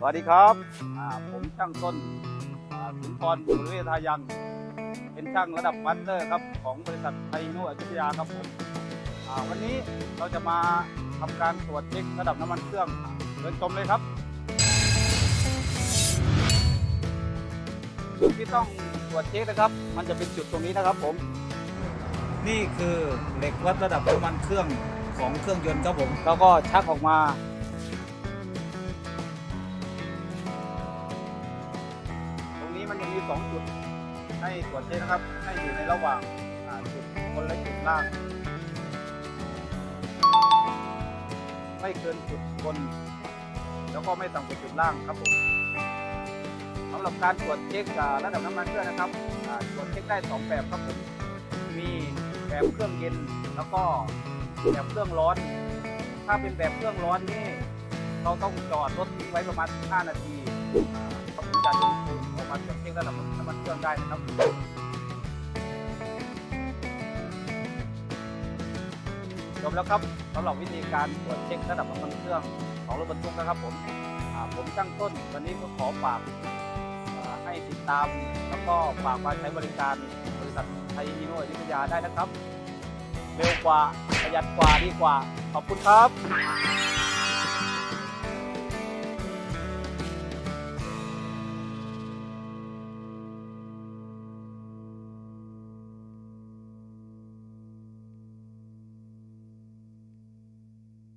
สวัสดีครับอ่าผมช่างต้นอ่าสุนทรบุรเวทายันเป็นช่างระดับมาสเตอร์ครับของบริษัทไทยโนอยุธยาครับผมอ่าวันนี้เราจะมาทำการตรวจเช็คระดับน้ำมันเครื่องเดินชมเลยครับจุดที่ต้องตรวจเช็คนะครับ มันจะเป็นจุดตรงนี้นะครับผม นี่คือเหล็กวัดระดับน้ำมันเครื่องของเครื่องยนต์ครับผม แล้วก็ชักออกมา มันยังมีสองจุดให้ตรวจเช็คนะครับ ให้อยู่ในระหว่างจุดบนและจุดล่าง ไม่เกินจุดบน แล้วก็ไม่ต่ำกว่าจุดล่างครับผมสำหรับการตรวจเช็คระดับน้ำมันเครื่องนะครับตรวจเช็คได้สองแบบครับผม มีแบบเครื่องเย็นแล้วก็แบบเครื่องร้อน ถ้าเป็นแบบเครื่องร้อนนี่เราต้องจอดรถทิ้งไว้ประมาณ 5 นาทีอ่าเขาถึงจะดึงออกมาตรวจ เช็คระดับน้ำมันเครื่องได้นะครับจบแล้วครับสำหรับวิธีการตรวจเช็คระดับน้ำมันเครื่องของรถบรรทุกนะครับผมผมตั้งต้นวันนี้ก็ขอฝากให้ติดตาม แล้วก็ฝากมาใช้บริการบริษัทไทยฮีโร่อยุธยาได้นะครับ เร็วกว่าประหยัดกว่าดีกว่า ขอบคุณครับ